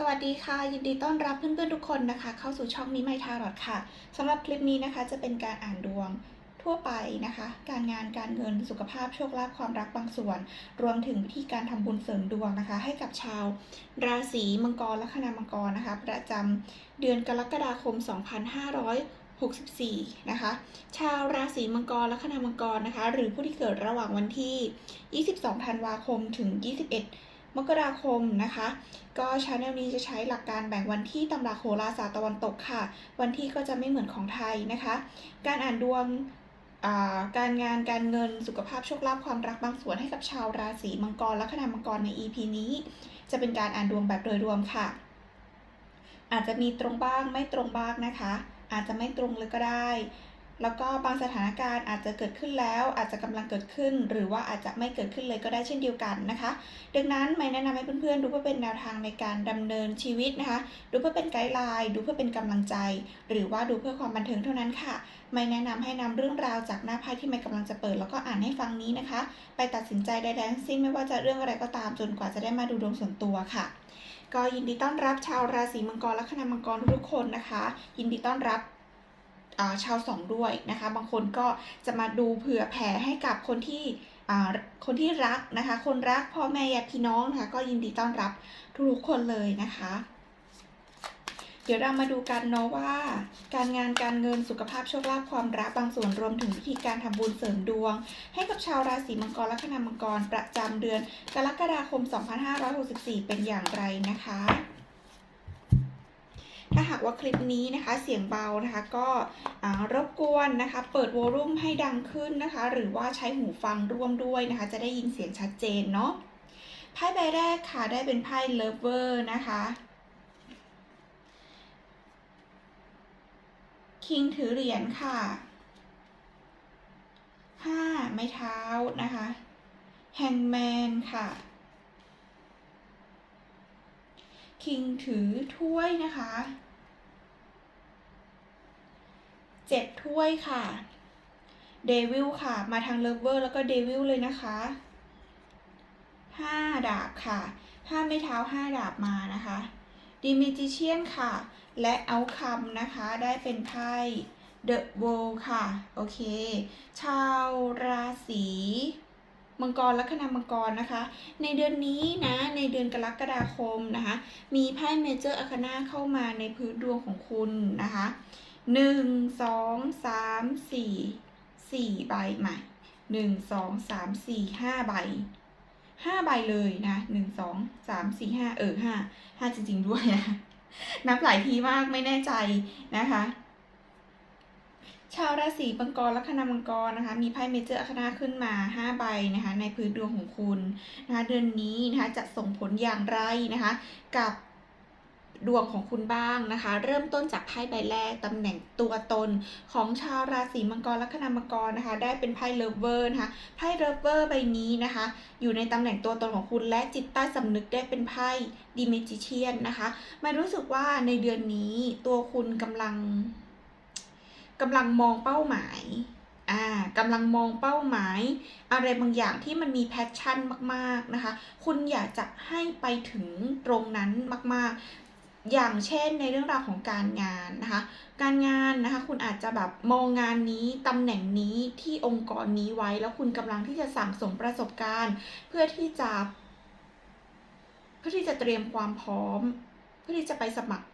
สวัสดีค่ะ ยินดีต้อนรับเพื่อนๆทุกคนนะคะ เข้าสู่ช่องมิไมทารอดค่ะสำหรับคลิปนี้นะคะ จะเป็นการอ่านดวงทั่วไปนะคะ การงานการเงินสุขภาพโชคลาภความรักบางส่วน รวมถึงวิธีการทำบุญเสริมดวงนะคะ ให้กับชาว ราศีมังกรและคณามังกรนะคะ ประจำเดือนกรกฎาคม 2564 นะคะ ชาวราศีมังกรและคณามังกรนะคะ หรือผู้ที่เกิดระหว่างวันที่ 22 ธันวาคมถึง 21 มกราคมนะคะ ก็ชาแนลนี้จะใช้หลักการแบ่งวันที่ตำราโหราศาสตร์ตะวันตกค่ะ วันที่ก็จะไม่เหมือนของไทยนะคะ การอ่านดวงการงานการเงินสุขภาพโชคลาภความรักบางส่วนให้กับชาวราศีมังกรและคณามังกรใน EP นี้ จะเป็นการอ่านดวงแบบโดยรวมค่ะ อาจจะมีตรงบ้างไม่ตรงบ้างนะคะ อาจจะไม่ตรงเลยก็ได้ แล้วก็บางสถานการณ์อาจจะเกิดขึ้นแล้ว อาจจะกำลังเกิดขึ้น หรือว่าอาจจะไม่เกิดขึ้นเลยก็ได้เช่นเดียวกันนะคะ ดังนั้นไม่แนะนำให้เพื่อนๆ ดูเพื่อเป็นแนวทางในการดำเนินชีวิตนะคะ ดูเพื่อเป็นไกด์ไลน์ ดูเพื่อเป็นกำลังใจ หรือว่าดูเพื่อความบันเทิงเท่านั้นค่ะ ไม่แนะนำให้นำเรื่องราวจากหน้าไพ่ที่ไม่กำลังจะเปิด แล้วก็อ่านให้ฟังนี้นะคะ ไปตัดสินใจใดๆทั้งสิ้นไม่ว่าจะเรื่องอะไรก็ตามจนกว่าจะได้มาดูดวงส่วนตัวค่ะก็ยินดีต้อนรับชาวราศีมังกรและคณามังกรทุกๆคนนะคะ ยินดีต้อนรับ ชาวสองด้วยนะคะ บางคนก็จะมาดูเผื่อแผ่ให้กับคนที่คนที่รักนะคะ คนรักพ่อแม่ญาติพี่น้องนะคะก็ยินดีต้อนรับทุกๆคนเลยนะคะ เดี๋ยวเรามาดูกันเนาะว่า การงานการเงินสุขภาพโชคลาภความรักบางส่วนรวมถึงวิธีการทำบุญเสริมดวง ให้กับชาวราศีมังกรและคณามังกรประจำเดือน กรกฎาคม 2564 เป็นอย่างไรนะคะ ถ้าหากว่าคลิปนี้นะคะเสียงเบานะคะ ก็รบกวนนะคะ เปิดวอลลุ่มให้ดังขึ้นนะคะ หรือว่าใช้หูฟังร่วมด้วยนะคะ จะได้ยินเสียงชัดเจนเนาะไพ่ใบแรกค่ะได้เป็นไพ่เลิฟเวอร์นะคะ คิงถือเหรียญค่ะห้าไม้เท้านะคะแฮงแมนค่ะ คิงถือถ้วยนะคะ เจ็ดถ้วยค่ะเดวิลค่ะ มาทางเลิฟเวอร์แล้วก็เดวิลเลยนะคะห้าดาบค่ะห้าไม้เท้าห้าดาบมานะคะดิมิจิเชียนค่ะ และเอาคัมนะคะ ได้เป็นไพ่เดอะโวค่ะ โอเค ชาวราศีมังกรและคณามังกรนะคะ ในเดือนนี้นะ ในเดือนกรกฎาคมนะคะ มีไพ่เมเจอร์อาคานาเข้ามาในพื้นดวงของคุณนะคะ หนึ่งสองสามสี่สี่ใบใหม่หนึ่งสองสามสี่ห้าใบห้าใบเลยนะหนึ่งสองสามสี่ห้าเออห้าห้าจริง ๆ ด้วยนะนับหลายทีมากไม่แน่ใจนะคะ ชาวราศีมังกรและคณามังกรนะคะ มีไพ่เมเจอร์อาคานาขึ้นมา5ใบนะคะ ในพื้นดวงของคุณนะคะ เดือนนี้นะคะจะส่งผลอย่างไรนะคะ กับ ดวงของคุณบ้างนะคะ เริ่มต้นจากไพ่ใบแรกตำแหน่งตัวตนของชาวราศีมังกรและคณามังกรนะคะ ได้เป็นไพ่เลิฟเวอร์นะคะไพ่เลิฟเวอร์ใบนี้นะคะ อยู่ในตำแหน่งตัวตนของคุณและจิตใต้สำนึกได้เป็นไพ่ดิเมจิเชียนนะคะม่รู้สึกว่าในเดือนนี้ตัวคุณกำลังกำลังมองเป้าหมายอ่ากำลังมองเป้าหมาย อะไรบางอย่างที่มันมีแพชชั่นมาก ๆ นะคะ คุณอยากจะให้ไปถึงตรงนั้นมาก ๆ อย่างเช่นในเรื่องราวของการงานนะคะ การงานนะคะคุณอาจจะแบบมองงานนี้ตำแหน่งนี้ที่องค์กรนี้ไว้ แล้วคุณกำลังที่จะสั่งสมประสบการณ์ เพื่อที่จะ เพื่อที่จะเตรียมความพร้อม เพื่อที่จะไปสมัคร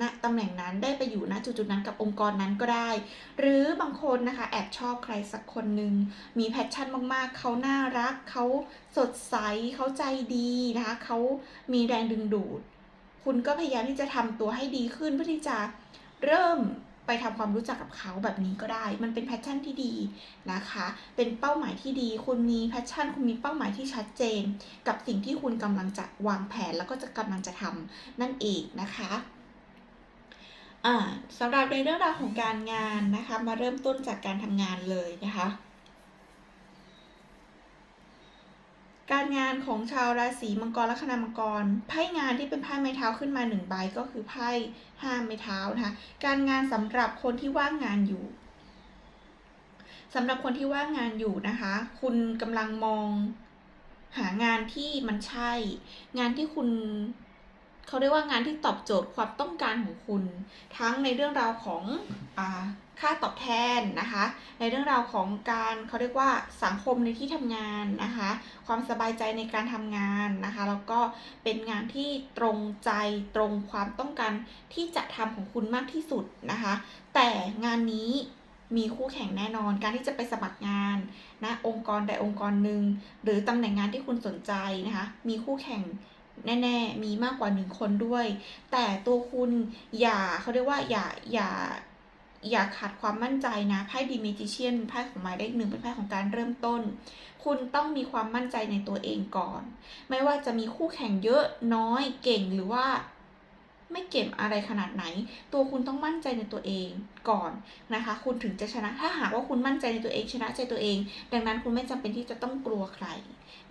ณตำแหน่งนั้นได้ไปอยู่ณจุดๆนั้นกับองค์กรนั้นก็ได้ หรือบางคนนะคะแอบชอบใครสักคนหนึ่งมีแพชชั่นมากๆ เขาน่ารัก เขาสดใส เขาใจดีนะคะ เขามีแรงดึงดูด คุณก็พยายามที่จะทำตัวให้ดีขึ้นเพื่อที่จะเริ่มไปทำความรู้จักกับเขาแบบนี้ก็ได้ มันเป็นแพชชั่นที่ดีนะคะ เป็นเป้าหมายที่ดี คุณมีแพชชั่น คุณมีเป้าหมายที่ชัดเจน กับสิ่งที่คุณกำลังจะวางแผนแล้วก็จะกำลังจะทำนั่นเองนะคะอ่าสำหรับในเรื่องราวของการงานนะคะ มาเริ่มต้นจากการทำงานเลยนะคะ การงานของชาวราศีมังกรและคณามังกรไพ่งานที่เป็นไพ่ไม้เท้าขึ้นมาหนึ่งใบก็คือไพ่ห้าไม้เท้านะคะการงานสำหรับคนที่ว่างงานอยู่สำหรับคนที่ว่างงานอยู่นะคะ คุณกำลังมองหางานที่มันใช่ งานที่คุณเขาเรียกว่างานที่ตอบโจทย์ความต้องการของคุณ ทั้งในเรื่องราวของอา ค่าตอบแทนนะคะ ในเรื่องราวของการเขาเรียกว่าสังคมในที่ทำงานนะคะ ความสบายใจในการทำงานนะคะแล้วก็เป็นงานที่ตรงใจตรงความต้องการที่จะทำของคุณมากที่สุดนะคะ แต่งานนี้มีคู่แข่งแน่นอน การที่จะไปสมัครงานนะองค์กรใดองค์กรหนึ่งหรือตำแหน่งงานที่คุณสนใจนะคะ มีคู่แข่งแน่ๆ มีมากกว่าหนึ่งคนด้วย แต่ตัวคุณอย่าเขาเรียกว่าอย่าอย่า อย่าขาดความมั่นใจนะไพ่ดีมิจิเชียนไพ่ของหมายเลขหนึ่งเป็นไพ่ของการเริ่มต้น คุณต้องมีความมั่นใจในตัวเองก่อน ไม่ว่าจะมีคู่แข่งเยอะน้อยเก่งหรือว่า ไม่เก่งอะไรขนาดไหน ตัวคุณต้องมั่นใจในตัวเองก่อนนะคะ คุณถึงจะชนะ ถ้าหากว่าคุณมั่นใจในตัวเองชนะใจตัวเอง ดังนั้นคุณไม่จำเป็นที่จะต้องกลัวใคร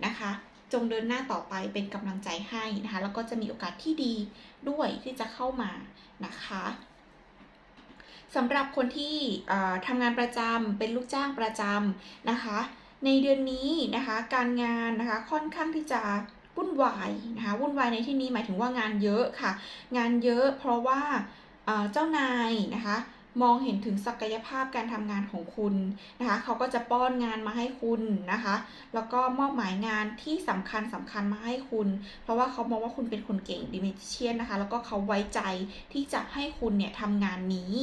นะคะจงเดินหน้าต่อไปเป็นกำลังใจให้นะคะ แล้วก็จะมีโอกาสที่ดีด้วยที่จะเข้ามานะคะ สำหรับคนที่ทำงานประจำเป็นลูกจ้างประจำนะคะ ในเดือนนี้นะคะการงานนะคะค่อนข้างที่จะวุ่นวายนะคะวุ่นวายในที่นี้หมายถึงว่างานเยอะค่ะ งานเยอะเพราะว่าเจ้านายนะคะ มองเห็นถึงศักยภาพการทำงานของคุณนะคะ เขาก็จะป้อนงานมาให้คุณนะคะ แล้วก็มอบหมายงานที่สำคัญสำคัญมาให้คุณ เพราะว่าเขามองว่าคุณเป็นคนเก่งดิมิเชียนนะคะ แล้วก็เขาไว้ใจที่จะให้คุณเนี่ยทำงานนี้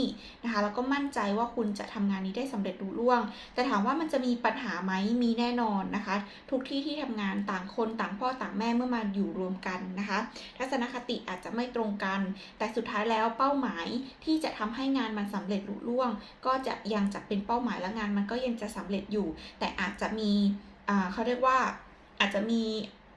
นะคะ แล้วก็มั่นใจว่าคุณจะทำงานนี้ได้สำเร็จรุ่ร่วง แต่ถามว่ามันจะมีปัญหาไหมมีแน่นอนนะคะ ทุกที่ที่ทำงานต่างคนต่างพ่อต่างแม่เมื่อมาอยู่รวมกันนะคะ ทัศนคติอาจจะไม่ตรงกัน แต่สุดท้ายแล้วเป้าหมายที่จะทำให้งานมันสำเร็จรุ่ร่วง ก็จะยังจะเป็นเป้าหมายและงานมันก็ยังจะสำเร็จอยู่ แต่อาจจะมีเขาเรียกว่าอาจจะมี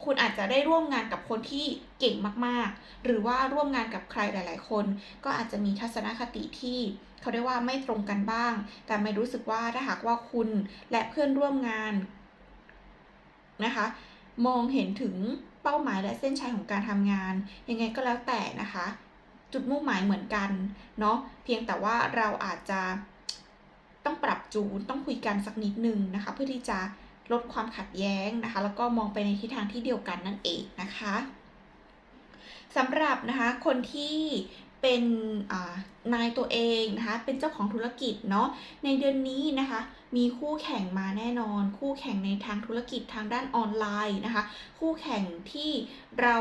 คุณอาจจะได้ร่วมงานกับคนที่เก่งมากๆ หรือว่าร่วมงานกับใครหลาย ๆ คน ก็อาจจะมีทัศนคติที่เขาเรียกว่าไม่ตรงกันบ้าง แต่ไม่รู้สึกว่าถ้าหากว่าคุณและเพื่อนร่วมงานนะคะมองเห็นถึงเป้าหมายและเส้นชัยของการทำงาน ยังไงก็แล้วแต่นะคะ จุดมุ่งหมายเหมือนกันเนาะเพียงแต่ว่าเราอาจจะต้องปรับจูนต้องคุยกันสักนิดนึงนะคะ เพื่อที่จะลดความขัดแย้งนะคะ แล้วก็มองไปในทิศทางที่เดียวกันนั่นเองนะคะสำหรับนะคะคนที่ เป็นนายตัวเองนะคะ เป็นเจ้าของธุรกิจเนาะ ในเดือนนี้นะคะ มีคู่แข่งมาแน่นอน คู่แข่งในทางธุรกิจทางด้านออนไลน์นะคะ คู่แข่งที่เรา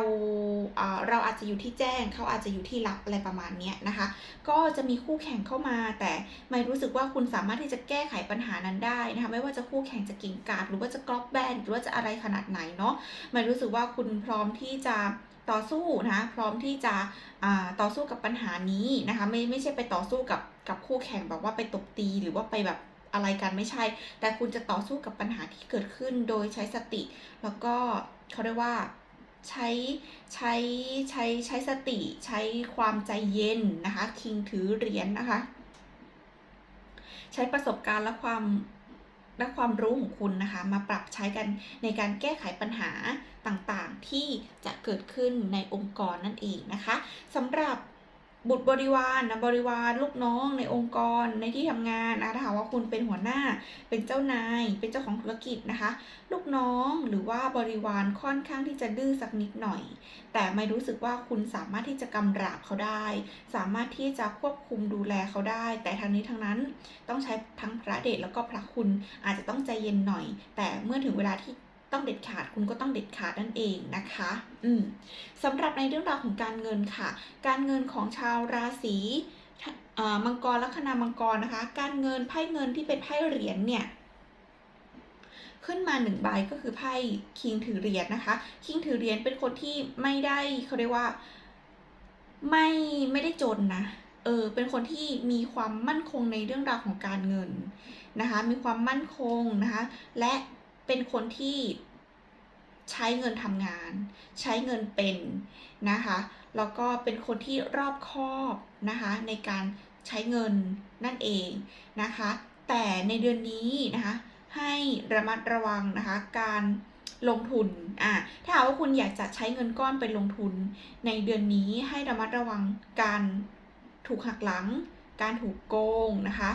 เราอาจจะอยู่ที่แจ้ง เขาอาจจะอยู่ที่ลับอะไรประมาณนี้นะคะ ก็จะมีคู่แข่งเข้ามา แต่ไม่รู้สึกว่าคุณสามารถที่จะแก้ไขปัญหานั้นได้นะคะ ไม่ว่าจะคู่แข่งจะเก่งกาจหรือว่าจะกรอบแบนหรือว่าจะอะไรขนาดไหนเนาะไม่รู้สึกว่าคุณพร้อมที่จะ ต่อสู้นะคะพร้อมที่จะต่อสู้กับปัญหานี้นะคะไม่ไม่ใช่ไปต่อสู้กับกับคู่แข่งแบบว่าไปตบตีหรือว่าไปแบบอะไรกันไม่ใช่ แต่คุณจะต่อสู้กับปัญหาที่เกิดขึ้นโดยใช้สติ แล้วก็เขาเรียกว่าใช้ใช้ใช้ใช้สติใช้ความใจเย็นนะคะคิงถือเหรียญนนะคะ ใช้ประสบการณ์และความ และความรู้ของคุณนะคะ มาปรับใช้กันในการแก้ไขปัญหาต่างๆ ที่จะเกิดขึ้นในองค์กรนั่นเองนะคะสำหรับ บุตรบริวารนะบริวารลูกน้องในองค์กรในที่ทำงานนะถ้าหากว่าคุณเป็นหัวหน้า เป็นเจ้านาย เป็นเจ้าของธุรกิจนะคะ ลูกน้องหรือว่าบริวารค่อนข้างที่จะดื้อสักนิดหน่อย แต่ไม่รู้สึกว่าคุณสามารถที่จะกำราบเขาได้ สามารถที่จะควบคุมดูแลเขาได้ แต่ทางนี้ทางนั้นต้องใช้ทั้งพระเดชแล้วก็พระคุณอาจจะต้องใจเย็นหน่อย แต่เมื่อถึงเวลาที่ ต้องเด็ดขาดคุณก็ต้องเด็ดขาดนั่นเองนะคะ อืมสำหรับในเรื่องราวของการเงินค่ะ การเงินของชาวราศีมังกรลัคนามังกรนะคะ การเงินไพ่เงินที่เป็นไพ่เหรียญเนี่ยขึ้นมาหนึ่งใบก็คือไพ่คิงถือเหรียญนะคะ คิงถือเหรียญเป็นคนที่ไม่ได้เขาเรียกว่า ไม่ไม่ได้จนนะเออเป็นคนที่มีความมั่นคงในเรื่องราวของการเงินนะคะ มีความมั่นคงนะคะ และ เป็นคนที่ใช้เงินทำงาน ใช้เงินเป็นนะคะแล้วก็เป็นคนที่รอบคอบนะคะในการใช้เงินนั่นเองนะคะ แต่ในเดือนนี้นะคะให้ระมัดระวังนะคะการลงทุนอะถ้าหากว่าคุณอยากจะใช้เงินก้อนไปลงทุน ในเดือนนี้ให้ระมัดระวังการถูกหักหลัง การถูกโกงนะคะ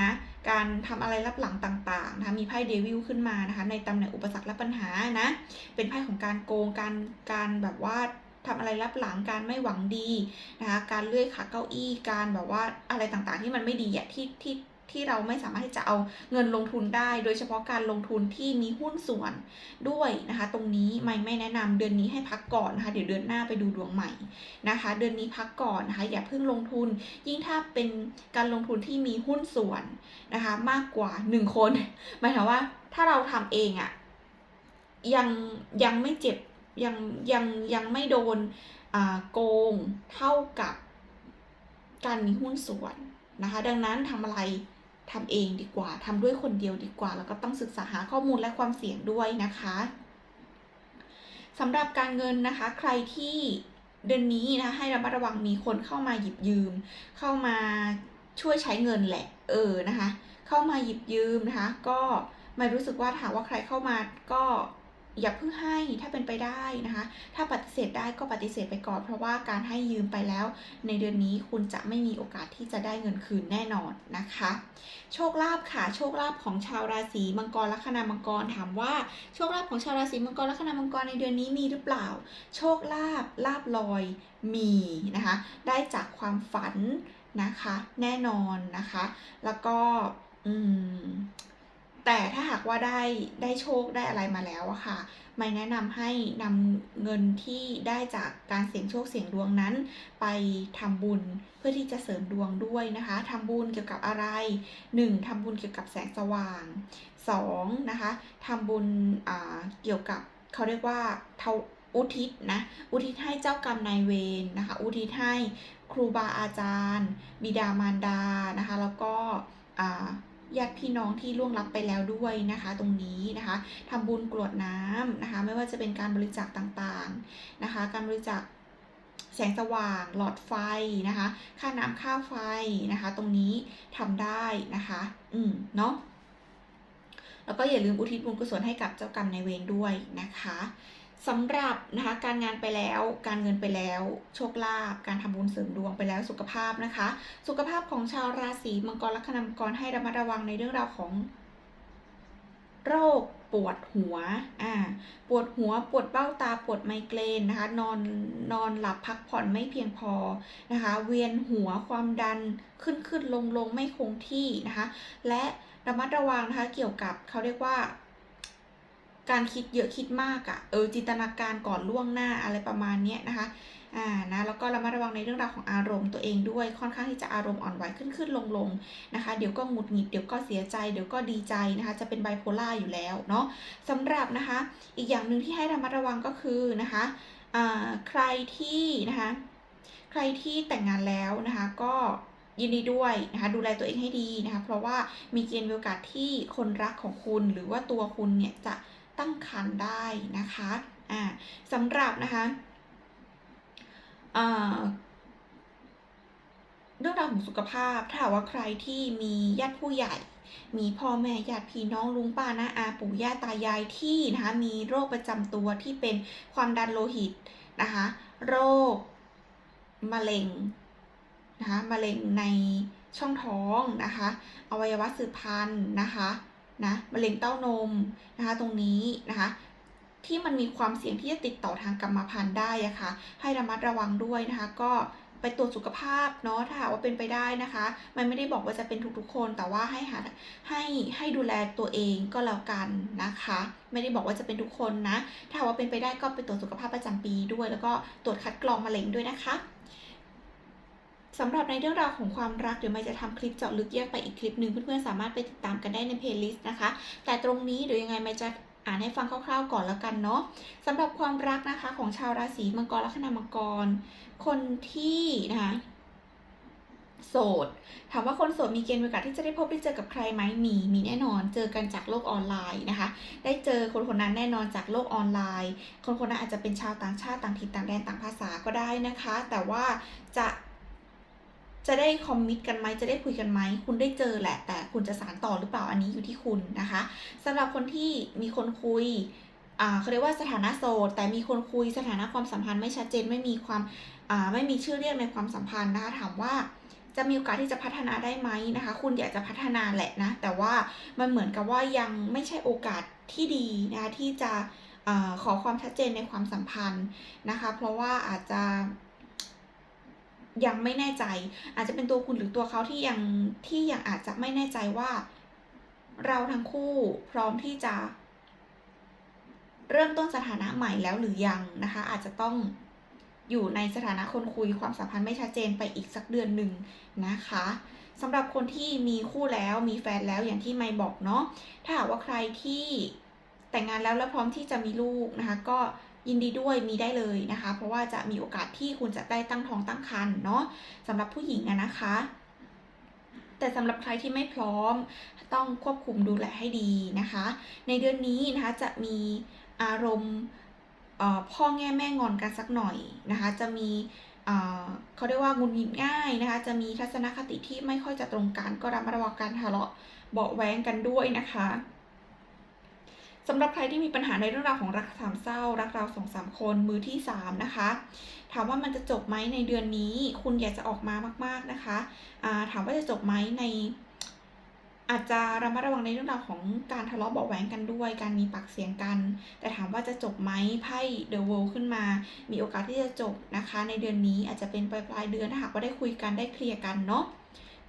นะการทำอะไรรับหลังต่างๆนะคะมีไพ่เดวิลขึ้นมานะคะในตำแหน่งอุปสรรคและปัญหานะเป็นไพ่ของการโกงการการแบบว่าทำอะไรรับหลังการไม่หวังดีนะคะการเลื่อยขาเก้าอี้การแบบว่าอะไรต่างๆที่มันไม่ดีอะที่ที่ ที่เราไม่สามารถที่จะเอาเงินลงทุนได้ โดยเฉพาะการลงทุนที่มีหุ้นส่วนด้วยนะคะ ตรงนี้ไม่ไม่แนะนำเดือนนี้ให้พักก่อนนะคะ เดี๋ยวเดือนหน้าไปดูดวงใหม่นะคะ เดือนนี้พักก่อนนะคะ อย่าเพิ่งลงทุน ยิ่งถ้าเป็นการลงทุนที่มีหุ้นส่วนนะคะ มากกว่าหนึ่งคนหมายถึงว่าถ้าเราทำเองอะ่ะยังยังไม่เจ็บยังยังยังไม่โดนอ่าโกงเท่ากับการมีหุ้นส่วนนะคะ ดังนั้นทำอะไร ทำเองดีกว่าทำด้วยคนเดียวดีกว่า แล้วก็ต้องศึกษาหาข้อมูลและความเสี่ยงด้วยนะคะสำหรับการเงินนะคะ ใครที่เดือนนี้นะคะให้ระมัดระวังมีคนเข้ามาหยิบยืม เข้ามาช่วยใช้เงินแหละ เออนะคะ เข้ามาหยิบยืมนะคะ ก็ไม่รู้สึกว่าถามว่าใครเข้ามาก็ อย่าเพิ่งให้ถ้าเป็นไปได้นะคะ ถ้าปฏิเสธได้ก็ปฏิเสธไปก่อน เพราะว่าการให้ยืมไปแล้ว ในเดือนนี้คุณจะไม่มีโอกาสที่จะได้เงินคืนแน่นอนนะคะ โชคลาภค่ะโชคลาภของชาวราศีมังกรลัคนามังกรถามว่าโชคลาภของชาวราศีมังกรลัคนามังกรในเดือนนี้มีหรือเปล่า โชคลาภลาบลอยมีนะคะ ได้จากความฝันนะคะ แน่นอนนะคะ แล้วก็อืม แต่ถ้าหากว่าได้ได้โชคได้อะไรมาแล้วอะค่ะไม่แนะนำให้นำเงินที่ได้จากการเสี่ยงโชคเสี่ยงดวงนั้น ไปทำบุญเพื่อที่จะเสริมดวงด้วยนะคะทำบุญเกี่ยวกับอะไร 1. ทำบุญเกี่ยวกับแสงสว่าง 2. นะคะทำบุญเกี่ยวกับเขาเรียกว่าเทาอุทิศนะ อุทิศให้เจ้ากรรมนายเวรนะคะ อุทิศให้ครูบาอาจารย์ บิดามารดานะคะ แล้วก็ ญาติพี่น้องที่ล่วงลับไปแล้วด้วยนะคะ ตรงนี้นะคะทำบุญกรวดน้ำนะคะ ไม่ว่าจะเป็นการบริจาคต่างๆนะคะ การบริจาคแสงสว่างหลอดไฟนะคะ ค่าน้ำค่าไฟนะคะ ตรงนี้ทำได้นะคะ อืมเนาะแล้วก็อย่าลืมอุทิศบุญกุศลให้กับเจ้ากรรมนายเวรด้วยนะคะ สำหรับนะคะการงานไปแล้วการเงินไปแล้ว โชคลาภการทำบุญเสริมดวงไปแล้วสุขภาพนะคะ สุขภาพของชาวราศีมังกรลัคนามังกรให้ระมัดระวังในเรื่องราวของ โรคปวดหัวอ่าปวดหัวปวดเบ้าตาปวดไมเกรนนะคะนอนนอนหลับพักผ่อนไม่เพียงพอนะคะ เวียนหัวความดันขึ้นขึ้นลงลงไม่คงที่นะคะ และระมัดระวังนะคะเกี่ยวกับเขาเรียกว่า การคิดเยอะคิดมากอะ่ะเออจินตนาการก่อนล่วงหน้าอะไรประมาณเนี้ยนะคะอ่านะแล้วก็ระมัดระวังในเรื่องราวของอารมณ์ตัวเองด้วยค่อนข้างที่จะอารมณ์อ่อนไหวขึ้นขึ้นลงลงนะคะ เดี๋ยวก็หงุดหงิดเดี๋ยวก็เสียใจเดี๋ยวก็ดีใจนะคะ จะเป็นไบโพล่าอยู่แล้วเนาะสำหรับนะคะ อีกอย่างหนึ่งที่ให้ระมัดระวังก็คือนะคะอ่าใครที่นะคะ ใครที่แต่งงานแล้วนะคะ ก็ยินดีด้วยนะคะดูแลตัวเองให้ดีนะคะ เพราะว่ามีเกณฑ์โอกาสที่คนรักของคุณหรือว่าตัวคุณเนี่ยจะ ตั้งครรภ์ได้นะคะอ่าสำหรับนะคะเรื่องราวของสุขภาพถ้าว่าใครที่มีญาติผู้ใหญ่ มีพ่อแม่ญาติพี่น้องลุงป้าน้าอาปู่ย่าตายายที่นะคะมีโรคประจำตัวที่เป็นความดันโลหิตนะคะโรคมะเร็งนะคะมะเร็งในช่องท้องนะคะอวัยวะสืบพันธุ์นะคะ นะมะเร็งเต้านมนะคะ ตรงนี้นะคะที่มันมีความเสี่ยงที่จะติดต่อทางกรรมพันธุ์ได้อะคะ่ะ ให้ระมัดระวังด้วยนะคะ ก็ไปตรวจสุขภาพเนาะถ้าหากว่าเป็นไปได้นะคะ มันไม่ได้บอกว่าจะเป็นทุกๆคน แต่ว่าให้หาให้ให้ดูแลตัวเองก็แล้วกันนะคะ ไม่ได้บอกว่าจะเป็นทุกคนนะ ถ้าหากว่าเป็นไปได้ก็ไปตรวจสุขภาพประจำปีด้วย แล้วก็ตรวจคัดกรองมะเร็งด้วยนะคะ สำหรับในเรื่องราวของความรักเดี๋ยวไม่จะทำคลิปเจาะลึกแยกไปอีกคลิปหนึ่งเพื่อนๆสามารถไปติดตามกันได้ในเพลย์ลิสต์นะคะ แต่ตรงนี้เดี๋ยวยังไงไม่จะอ่านให้ฟังคร่าวๆก่อนแล้วกันเนาะสำหรับความรักนะคะของชาวราศีมังกรลัคนามังกร คนที่นะคะโสด ถามว่าคนโสดมีเกณฑ์โอกาสที่จะได้พบได้เจอกับใครไหมมี มีแน่นอน เจอกันจากโลกออนไลน์นะคะ ได้เจอคนคนนั้นแน่นอนจากโลกออนไลน์ คนคนนั้นอาจจะเป็นชาวต่างชาติต่างถิ่นต่างแดนต่างภาษาก็ได้นะคะ แต่ว่าจะ จะได้คอมมิตกันไหมจะได้คุยกันไหมคุณได้เจอแหละ แต่คุณจะสารต่อหรือเปล่าอันนี้อยู่ที่คุณนะคะสำหรับคนที่มีคนคุยเขาเรียกว่าสถานะโสดแต่มีคนคุยสถานะความสัมพันธ์ไม่ชัดเจนไม่มีความาไม่มีชื่อเรียกในความสัมพันธ์นะคะถามว่าจะมีโอกาสที่จะพัฒนาได้ไหมนะคะ คุณอยากจะพัฒนาแหละนะ แต่ว่ามันเหมือนกับว่ายังไม่ใช่โอกาสที่ดีนะคะที่จะอขอความชัดเจนในความสัมพันธ์นะคะ เพราะว่าอาจจะ ยังไม่แน่ใจ อาจจะเป็นตัวคุณหรือตัวเขาที่ยังที่ยังอาจจะไม่แน่ใจว่า เราทั้งคู่พร้อมที่จะ เริ่มต้นสถานะใหม่แล้วหรือยังนะคะ อาจจะต้องอยู่ในสถานะคนคุยความสัมพันธ์ไม่ชัดเจนไปอีกสักเดือนหนึ่งนะคะสำหรับคนที่มีคู่แล้วมีแฟนแล้วอย่างที่ไม่บอกเนาะถ้าหากว่าใครที่แต่งงานแล้วแล้วพร้อมที่จะมีลูกนะคะ ก็ ยินดีด้วยมีได้เลยนะคะ เพราะว่าจะมีโอกาสที่คุณจะได้ตั้งท้องตั้งครรภ์เนาะสำหรับผู้หญิงอะนะคะ แต่สำหรับใครที่ไม่พร้อมต้องควบคุมดูแลให้ดีนะคะ ในเดือนนี้นะคะจะมีอารมณ์พ่อแง่แม่งอนกันสักหน่อยนะคะ จะมีเขาเรียกว่างุนงิดง่ายนะคะ จะมีทัศนคติที่ไม่ค่อยจะตรงกันก็ระมัดระวังการทะเลาะเบาแว้งกันด้วยนะคะ สำหรับใครที่มีปัญหาในเรื่องราวของรักสามเศร้า รักเราสองสามคนมือที่สามนะคะ ถามว่ามันจะจบไหมในเดือนนี้ คุณอยากจะออกมามาก ๆนะคะาถามว่าจะจบไหมใน อาจจะระมัดระวังในเรื่องราวของการทะเลาะเบาะแว้งกันด้วย การมีปากเสียงกัน แต่ถามว่าจะจบไหมไพ่ The World ขึ้นมา มีโอกาสที่จะจบนะคะ ในเดือนนี้อาจจะเป็นปลายปลายเดือนถ้าหากว่าได้คุยกันได้เคลียร์กันเนาะ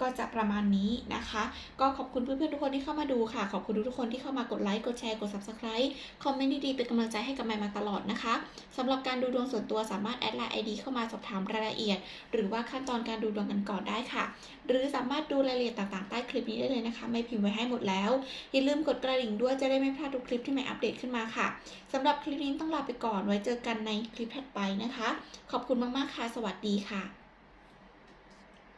ก็จะประมาณนี้นะคะ ก็ขอบคุณเพื่อนๆทุกคนที่เข้ามาดูค่ะ ขอบคุณทุกคนที่เข้ามากดไลค์ กดแชร์ กด subscribe คอมเมนต์ดีๆ เป็นกำลังใจให้กับแมนมาตลอดนะคะสำหรับการดูดวงส่วนตัวสามารถแอดไลน์ ID เข้ามาสอบถามรายละเอียด หรือว่าขั้นตอนการดูดวงกันก่อนได้ค่ะ หรือสามารถดูรายละเอียดต่างๆ ใต้คลิปนี้ได้เลยนะคะ ไม่พิมพ์ไว้ให้หมดแล้ว อย่าลืมกดกระดิ่งด้วยจะได้ไม่พลาดทุกคลิปที่ใหม่อัปเดตขึ้นมาค่ะสำหรับคลิปนี้ต้องลาไปก่อนไว้เจอกันในคลิปถัดไปนะคะ ขอบคุณมากๆค่ะ สวัสดีค่ะ